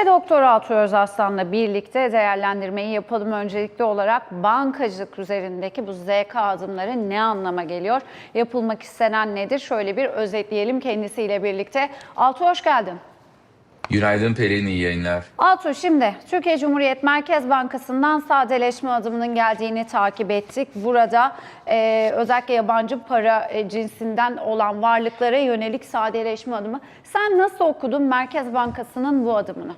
Ve Doktor Altuğ Özaslan'la birlikte değerlendirmeyi yapalım. Öncelikli olarak bankacılık üzerindeki bu ZK adımları ne anlama geliyor? Yapılmak istenen nedir? Şöyle bir özetleyelim kendisiyle birlikte. Altuğ hoş geldin. Günaydın Pelin, iyi yayınlar. Altuğ şimdi Türkiye Cumhuriyet Merkez Bankası'ndan sadeleşme adımının geldiğini takip ettik. Burada e, özellikle yabancı para e, cinsinden olan varlıklara yönelik sadeleşme adımı. Sen nasıl okudun Merkez Bankası'nın bu adımını?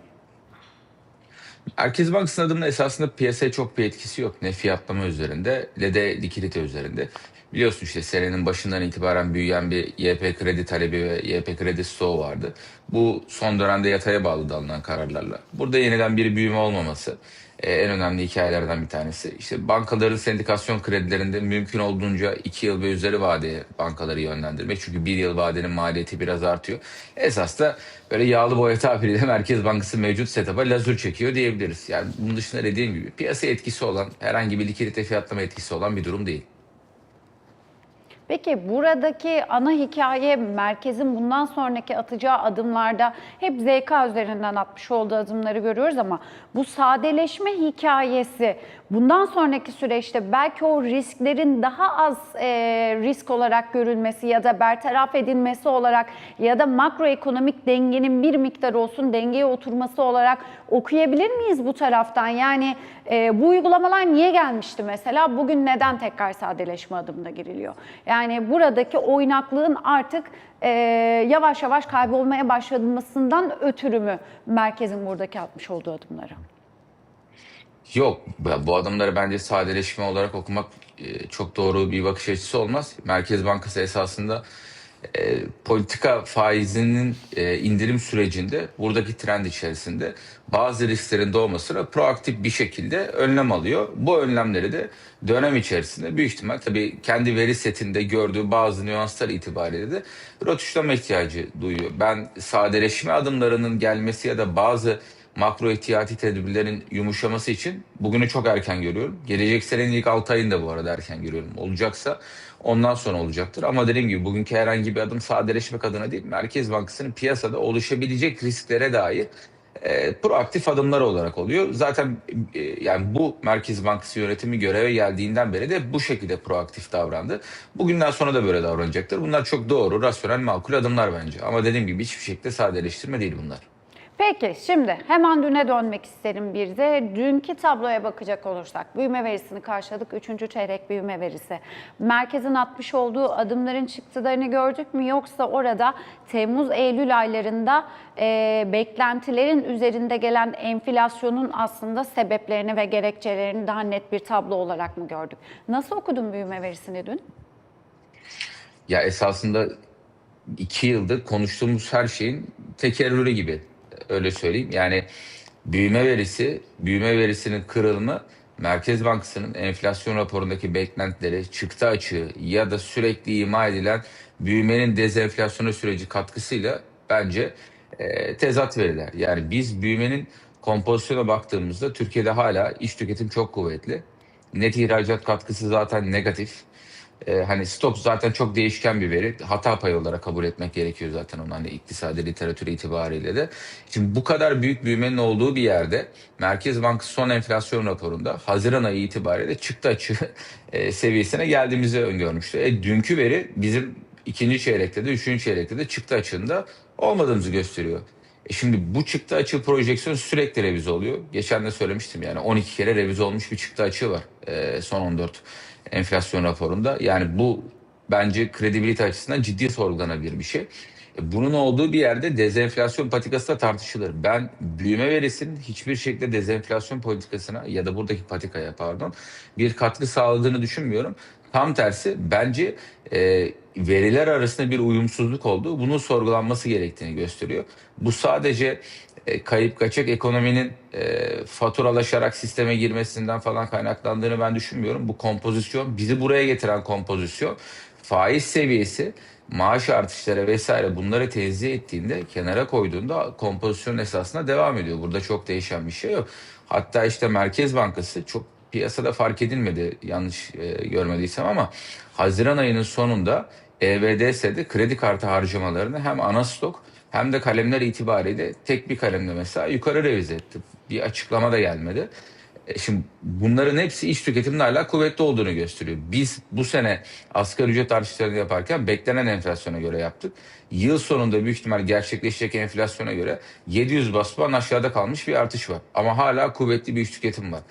Merkez Bankası'nın adımının esasında piyasaya çok bir etkisi yok. Ne fiyatlama üzerinde ne de likidite üzerinde. Biliyorsun işte senenin başından itibaren büyüyen bir YP kredi talebi ve YP kredi stoğu vardı. Bu son dönemde yataya bağlı alınan kararlarla. Burada yeniden bir büyüme olmaması e, en önemli hikayelerden bir tanesi. İşte bankaların sendikasyon kredilerinde mümkün olduğunca 2 yıl ve üzeri vadeye bankaları yönlendirmek. Çünkü 1 yıl vadenin maliyeti biraz artıyor. Esas da böyle yağlı boya tabiriyle Merkez Bankası mevcut setup'a lazur çekiyor diyebiliriz. Yani bunun dışında dediğim gibi piyasa etkisi olan, herhangi bir likidite fiyatlama etkisi olan bir durum değil. Peki buradaki ana hikaye merkezin bundan sonraki atacağı adımlarda hep ZK üzerinden atmış olduğu adımları görüyoruz ama bu sadeleşme hikayesi bundan sonraki süreçte belki o risklerin daha az e, risk olarak görülmesi ya da bertaraf edilmesi olarak ya da makroekonomik dengenin bir miktar olsun dengeye oturması olarak okuyabilir miyiz bu taraftan? Yani e, bu uygulamalar niye gelmişti mesela? Bugün neden tekrar sadeleşme adımına giriliyor? Yani buradaki oynaklığın artık e, yavaş yavaş kaybolmaya başlamasından ötürü mü merkezin buradaki atmış olduğu adımları? Yok, bu adımları bence sadeleşme olarak okumak e, çok doğru bir bakış açısı olmaz. Merkez Bankası esasında e, politika faizinin e, indirim sürecinde buradaki trend içerisinde bazı risklerin doğmasına proaktif bir şekilde önlem alıyor. Bu önlemleri de dönem içerisinde büyük ihtimal tabii kendi veri setinde gördüğü bazı nüanslar itibariyle de rötuşlama ihtiyacı duyuyor. Ben sadeleşme adımlarının gelmesi ya da bazı makro ihtiyati tedbirlerin yumuşaması için bugünü çok erken görüyorum. Gelecek senenin ilk 6 ayını da bu arada erken görüyorum. Olacaksa ondan sonra olacaktır. Ama dediğim gibi bugünkü herhangi bir adım sadeleşmek adına değil, Merkez Bankası'nın piyasada oluşabilecek risklere dair e, proaktif adımlar olarak oluyor. Zaten e, yani bu Merkez Bankası yönetimi göreve geldiğinden beri de bu şekilde proaktif davrandı. Bugünden sonra da böyle davranacaktır. Bunlar çok doğru, rasyonel, makul adımlar bence. Ama dediğim gibi hiçbir şekilde sadeleştirme değil bunlar. Peki şimdi hemen düne dönmek isterim bir de. Dünkü tabloya bakacak olursak büyüme verisini karşıladık. Üçüncü çeyrek büyüme verisi. Merkezin atmış olduğu adımların çıktılarını gördük mü yoksa orada Temmuz-Eylül aylarında e, beklentilerin üzerinde gelen enflasyonun aslında sebeplerini ve gerekçelerini daha net bir tablo olarak mı gördük? Nasıl okudun büyüme verisini dün? Ya esasında iki yıldır konuştuğumuz her şeyin tekerrürü gibi öyle söyleyeyim. Yani büyüme verisi, büyüme verisinin kırılımı Merkez Bankası'nın enflasyon raporundaki beklentileri, çıktı açığı ya da sürekli ima edilen büyümenin dezenflasyona süreci katkısıyla bence e, tezat veriler. Yani biz büyümenin kompozisyona baktığımızda Türkiye'de hala iş tüketim çok kuvvetli. Net ihracat katkısı zaten negatif. Ee, hani stop zaten çok değişken bir veri. Hata payı olarak kabul etmek gerekiyor zaten onun hani iktisadi literatürü itibariyle de. Şimdi bu kadar büyük büyümenin olduğu bir yerde Merkez Bankası son enflasyon raporunda Haziran ayı itibariyle çıktı açığı e, seviyesine geldiğimizi öngörmüştü. E, dünkü veri bizim ikinci çeyrekte de üçüncü çeyrekte de çıktı açığında olmadığımızı gösteriyor. E şimdi bu çıktı açığı projeksiyon sürekli revize oluyor. Geçen de söylemiştim yani 12 kere revize olmuş bir çıktı açığı var e, son 14 enflasyon raporunda. Yani bu bence kredibilite açısından ciddi sorgulanabilir bir şey. E, Bunun olduğu bir yerde dezenflasyon patikası da tartışılır. Ben büyüme verisinin hiçbir şekilde dezenflasyon politikasına ya da buradaki patikaya pardon bir katkı sağladığını düşünmüyorum. Tam tersi bence e, veriler arasında bir uyumsuzluk olduğu bunun sorgulanması gerektiğini gösteriyor. Bu sadece e, kayıp kaçak ekonominin e, faturalaşarak sisteme girmesinden falan kaynaklandığını ben düşünmüyorum. Bu kompozisyon bizi buraya getiren kompozisyon faiz seviyesi maaş artışları vesaire bunları tenzih ettiğinde kenara koyduğunda kompozisyon esasına devam ediyor. Burada çok değişen bir şey yok. Hatta işte Merkez Bankası çok piyasada fark edilmedi yanlış e, görmediysem ama Haziran ayının sonunda EVDS'de kredi kartı harcamalarını hem ana stok hem de kalemler itibariyle tek bir kalemle mesela yukarı revize etti. Bir açıklama da gelmedi. E Şimdi bunların hepsi iç tüketimle hala kuvvetli olduğunu gösteriyor. Biz bu sene asgari ücret artışlarını yaparken beklenen enflasyona göre yaptık. Yıl sonunda büyük ihtimal gerçekleşecek enflasyona göre 700 bas puan aşağıda kalmış bir artış var. Ama hala kuvvetli bir iç tüketim var.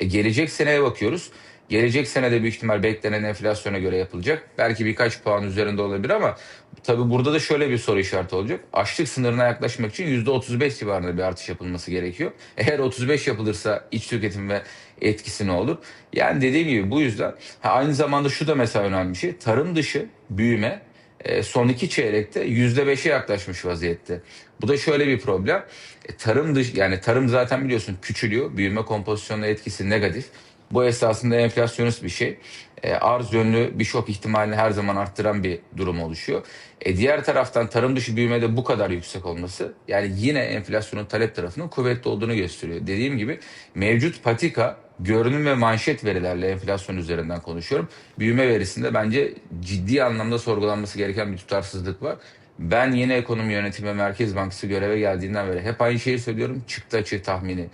E gelecek seneye bakıyoruz. Gelecek senede büyük ihtimal beklenen enflasyona göre yapılacak. Belki birkaç puan üzerinde olabilir ama tabii burada da şöyle bir soru işareti olacak. Açlık sınırına yaklaşmak için %35 civarında bir artış yapılması gerekiyor. Eğer 35 yapılırsa iç tüketim ve etkisi ne olur? Yani dediğim gibi bu yüzden ha, aynı zamanda şu da mesela önemli bir şey. Tarım dışı büyüme e, son iki çeyrekte %5'e yaklaşmış vaziyette. Bu da şöyle bir problem. E, tarım dış yani tarım zaten biliyorsun küçülüyor. Büyüme kompozisyonuna etkisi negatif. Bu esasında enflasyonist bir şey. E, arz yönlü bir şok ihtimalini her zaman arttıran bir durum oluşuyor. E, diğer taraftan tarım dışı büyümede bu kadar yüksek olması yani yine enflasyonun talep tarafının kuvvetli olduğunu gösteriyor. Dediğim gibi mevcut patika görünüm ve manşet verilerle enflasyon üzerinden konuşuyorum. Büyüme verisinde bence ciddi anlamda sorgulanması gereken bir tutarsızlık var. Ben yeni ekonomi yönetimi Merkez Bankası göreve geldiğinden beri hep aynı şeyi söylüyorum. Çıktı açığı tahmini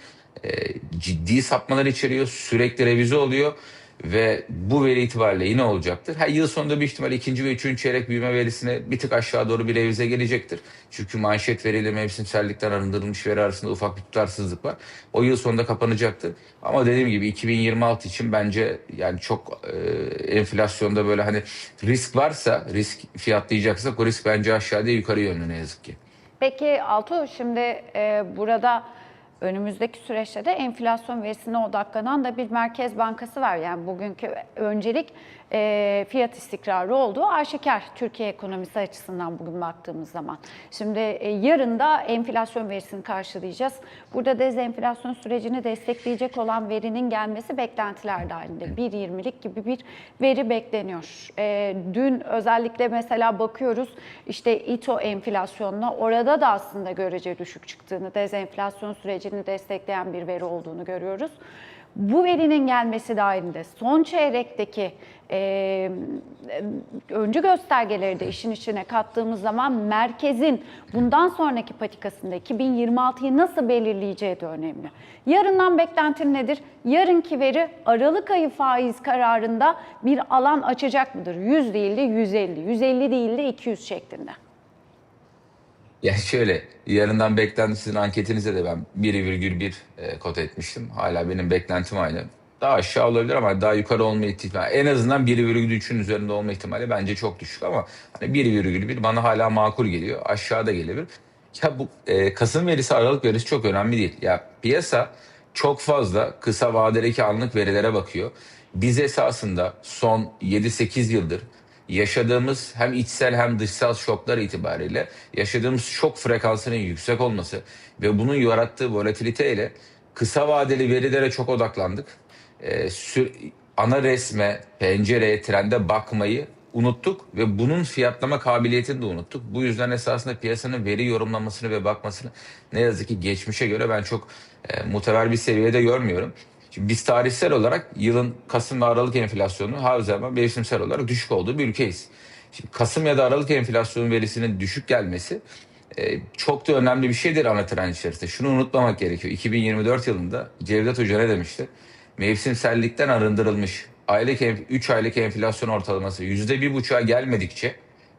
e, ciddi sapmalar içeriyor. Sürekli revize oluyor ve bu veri itibariyle yine olacaktır. Her yıl sonunda bir ihtimal ikinci ve üçüncü çeyrek büyüme verisine bir tık aşağı doğru bir revize gelecektir. Çünkü manşet veriyle mevsimsellikten arındırılmış veri arasında ufak bir tutarsızlık var. O yıl sonunda kapanacaktır. Ama dediğim gibi 2026 için bence yani çok e, enflasyonda böyle hani risk varsa, risk fiyatlayacaksak o risk bence aşağı değil yukarı yönlü ne yazık ki. Peki Altuğ şimdi e, burada önümüzdeki süreçte de enflasyon verisine odaklanan da bir merkez bankası var. Yani bugünkü öncelik e, fiyat istikrarı olduğu aşikar Türkiye ekonomisi açısından bugün baktığımız zaman. Şimdi e, yarın da enflasyon verisini karşılayacağız. Burada dezenflasyon sürecini destekleyecek olan verinin gelmesi beklentiler dahilinde. 1.20'lik gibi bir veri bekleniyor. E, dün özellikle mesela bakıyoruz işte İTO enflasyonuna orada da aslında görece düşük çıktığını, dezenflasyon sürecini destekleyen bir veri olduğunu görüyoruz. Bu verinin gelmesi dahilinde son çeyrekteki e, öncü göstergeleri de işin içine kattığımız zaman merkezin bundan sonraki patikasında 2026'yı nasıl belirleyeceği de önemli. Yarından beklentin nedir? Yarınki veri Aralık ayı faiz kararında bir alan açacak mıdır? 100 değil de 150, 150 değil de 200 şeklinde. Yani şöyle yarından beklenti sizin anketinize de ben 1,1 e, kod etmiştim. Hala benim beklentim aynı. Daha aşağı olabilir ama daha yukarı olma ihtimali en azından 1,3'ün üzerinde olma ihtimali bence çok düşük ama hani 1,1 bana hala makul geliyor. Aşağıda gelebilir. Ya bu e, Kasım verisi Aralık verisi çok önemli değil. Ya piyasa çok fazla kısa vadedeki anlık verilere bakıyor. Biz esasında son 7-8 yıldır yaşadığımız hem içsel hem dışsal şoklar itibariyle yaşadığımız şok frekansının yüksek olması ve bunun yarattığı volatiliteyle kısa vadeli verilere çok odaklandık. Ee, ana resme, pencereye, trende bakmayı unuttuk ve bunun fiyatlama kabiliyetini de unuttuk. Bu yüzden esasında piyasanın veri yorumlamasını ve bakmasını ne yazık ki geçmişe göre ben çok e, muteber bir seviyede görmüyorum. Şimdi biz tarihsel olarak yılın Kasım ve Aralık enflasyonu her zaman mevsimsel olarak düşük olduğu bir ülkeyiz. Şimdi Kasım ya da Aralık enflasyon verisinin düşük gelmesi e, çok da önemli bir şeydir ana trend içerisinde. Şunu unutmamak gerekiyor. 2024 yılında Cevdet Hoca ne demişti? Mevsimsellikten arındırılmış aylık 3 aylık enflasyon ortalaması %1,5'a gelmedikçe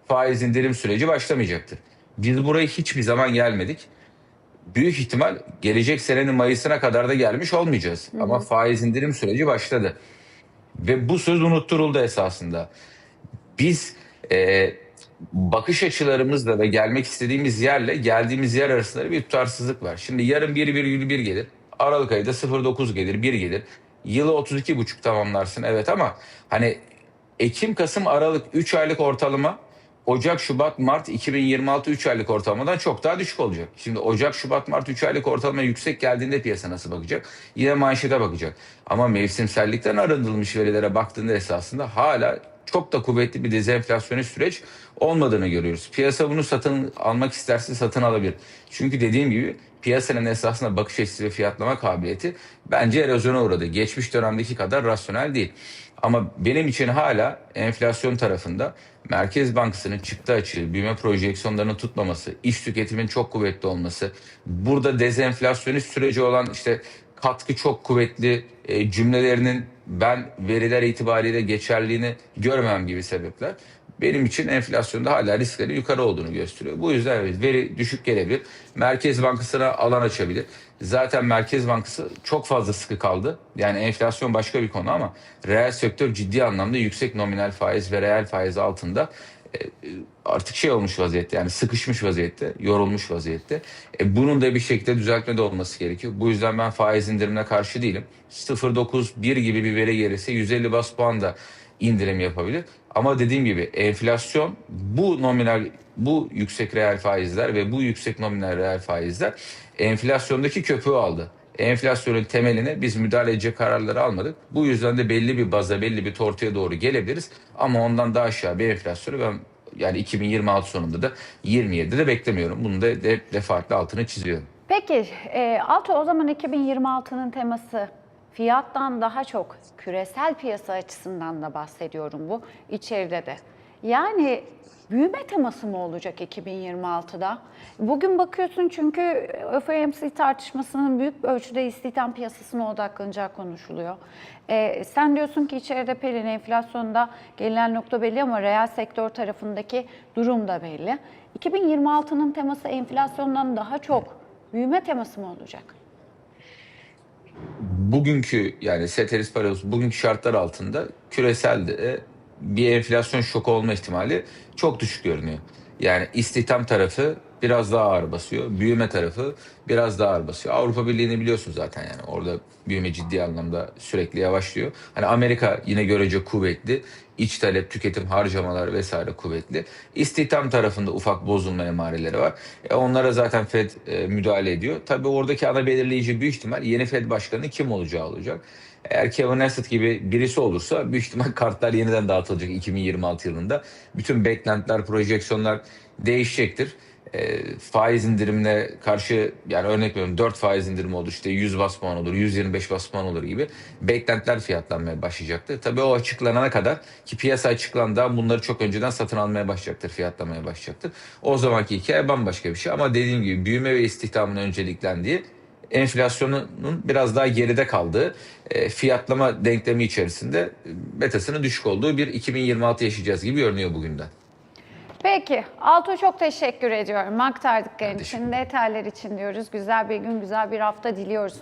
faiz indirim süreci başlamayacaktır. Biz buraya hiçbir zaman gelmedik büyük ihtimal gelecek senenin Mayıs'ına kadar da gelmiş olmayacağız. Ama faiz indirim süreci başladı. Ve bu söz unutturuldu esasında. Biz e, bakış açılarımızla ve gelmek istediğimiz yerle geldiğimiz yer arasında bir tutarsızlık var. Şimdi yarın 1,1 gelir. Aralık ayında 0,9 gelir, 1 gelir. Yılı 32,5 tamamlarsın evet ama hani Ekim, Kasım, Aralık 3 aylık ortalama Ocak, Şubat, Mart 2026 3 aylık ortalamadan çok daha düşük olacak. Şimdi Ocak, Şubat, Mart 3 aylık ortalama yüksek geldiğinde piyasa nasıl bakacak? Yine manşete bakacak. Ama mevsimsellikten arındırılmış verilere baktığında esasında hala çok da kuvvetli bir dezenflasyonist süreç olmadığını görüyoruz. Piyasa bunu satın almak isterse satın alabilir. Çünkü dediğim gibi piyasanın esasında bakış açısı ve fiyatlama kabiliyeti bence erozyona uğradı. Geçmiş dönemdeki kadar rasyonel değil. Ama benim için hala enflasyon tarafında Merkez Bankası'nın çıktı açığı, büyüme projeksiyonlarını tutmaması, iş tüketimin çok kuvvetli olması, burada dezenflasyonist süreci olan işte katkı çok kuvvetli e, cümlelerinin ben veriler itibariyle geçerliğini görmem gibi sebepler benim için enflasyonda hala risklerin yukarı olduğunu gösteriyor. Bu yüzden evet, veri düşük gelebilir. Merkez Bankası'na alan açabilir. Zaten Merkez Bankası çok fazla sıkı kaldı. Yani enflasyon başka bir konu ama reel sektör ciddi anlamda yüksek nominal faiz ve reel faiz altında e, artık şey olmuş vaziyette yani sıkışmış vaziyette, yorulmuş vaziyette. E, bunun da bir şekilde düzeltme de olması gerekiyor. Bu yüzden ben faiz indirimine karşı değilim. 0.9-1 gibi bir veri gelirse 150 bas puan da indirim yapabilir. Ama dediğim gibi enflasyon bu nominal bu yüksek reel faizler ve bu yüksek nominal reel faizler enflasyondaki köpüğü aldı. Enflasyonun temeline biz müdahale edecek kararları almadık. Bu yüzden de belli bir baza, belli bir tortuya doğru gelebiliriz. Ama ondan daha aşağı bir enflasyonu ben yani 2026 sonunda da 27'de de beklemiyorum. Bunu da de, defaatle altını çiziyorum. Peki e, Alto o zaman 2026'nın teması fiyattan daha çok küresel piyasa açısından da bahsediyorum bu içeride de. Yani büyüme teması mı olacak 2026'da? Bugün bakıyorsun çünkü FOMC tartışmasının büyük ölçüde istihdam piyasasına odaklanacağı konuşuluyor. E, sen diyorsun ki içeride Pelin enflasyonda gelinen nokta belli ama reel sektör tarafındaki durum da belli. 2026'nın teması enflasyondan daha çok büyüme teması mı olacak? Bugünkü yani ceteris paribus bugünkü şartlar altında küresel bir enflasyon şoku olma ihtimali çok düşük görünüyor. Yani istihdam tarafı biraz daha ağır basıyor. Büyüme tarafı biraz daha ağır basıyor. Avrupa Birliği'ni biliyorsun zaten yani orada büyüme ciddi anlamda sürekli yavaşlıyor. Hani Amerika yine görece kuvvetli. İç talep, tüketim, harcamalar vesaire kuvvetli. İstihdam tarafında ufak bozulma emareleri var. E onlara zaten Fed e, müdahale ediyor. Tabii oradaki ana belirleyici büyük ihtimal yeni Fed başkanı kim olacağı olacak. Eğer Kevin Hassett gibi birisi olursa büyük ihtimal kartlar yeniden dağıtılacak 2026 yılında. Bütün beklentiler, projeksiyonlar değişecektir. E, faiz indirimine karşı yani örnek veriyorum 4 faiz indirimi olur işte 100 bas puan olur 125 bas puan olur gibi beklentiler fiyatlanmaya başlayacaktır. Tabii o açıklanana kadar ki piyasa açıklandığı bunları çok önceden satın almaya başlayacaktır fiyatlamaya başlayacaktır. O zamanki hikaye bambaşka bir şey ama dediğim gibi büyüme ve istihdamın önceliklendiği enflasyonun biraz daha geride kaldığı e, fiyatlama denklemi içerisinde e, betasının düşük olduğu bir 2026 yaşayacağız gibi görünüyor bugünden. Peki, Alto çok teşekkür ediyorum. Aktardıkların için, detaylar için diyoruz. Güzel bir gün, güzel bir hafta diliyoruz.